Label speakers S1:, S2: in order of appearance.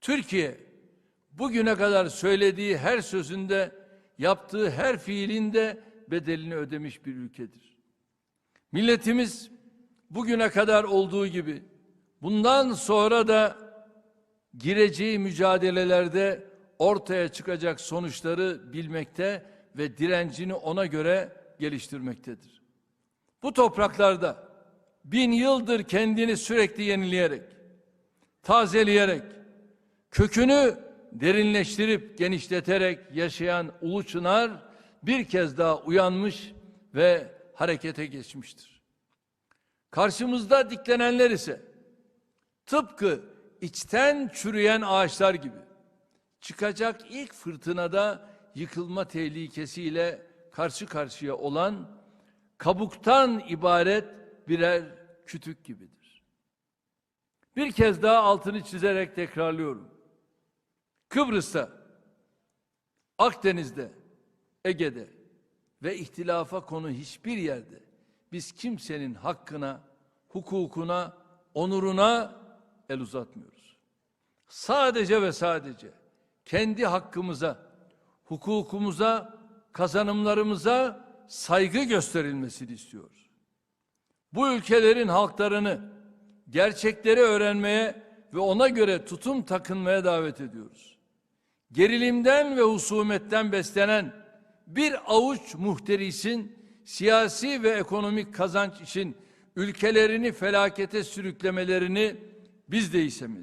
S1: Türkiye bugüne kadar söylediği her sözünde, yaptığı her fiilinde bedelini ödemiş bir ülkedir. Milletimiz bugüne kadar olduğu gibi bundan sonra da gireceği mücadelelerde ortaya çıkacak sonuçları bilmekte ve direncini ona göre geliştirmektedir. Bu topraklarda bin yıldır kendini sürekli yenileyerek, tazeleyerek, kökünü derinleştirip genişleterek yaşayan Ulu Çınar bir kez daha uyanmış ve harekete geçmiştir. Karşımızda diklenenler ise tıpkı içten çürüyen ağaçlar gibi çıkacak ilk fırtınada yıkılma tehlikesiyle karşı karşıya olan kabuktan ibaret birer kütük gibidir. Bir kez daha altını çizerek tekrarlıyorum. Kıbrıs'ta, Akdeniz'de, Ege'de ve ihtilafa konu hiçbir yerde biz kimsenin hakkına, hukukuna, onuruna el uzatmıyoruz. Sadece ve sadece kendi hakkımıza, hukukumuza, kazanımlarımıza saygı gösterilmesini istiyoruz. Bu ülkelerin halklarını gerçekleri öğrenmeye ve ona göre tutum takınmaya davet ediyoruz. Gerilimden ve husumetten beslenen bir avuç muhterisin siyasi ve ekonomik kazanç için ülkelerini felakete sürüklemelerini biz de istemeyiz.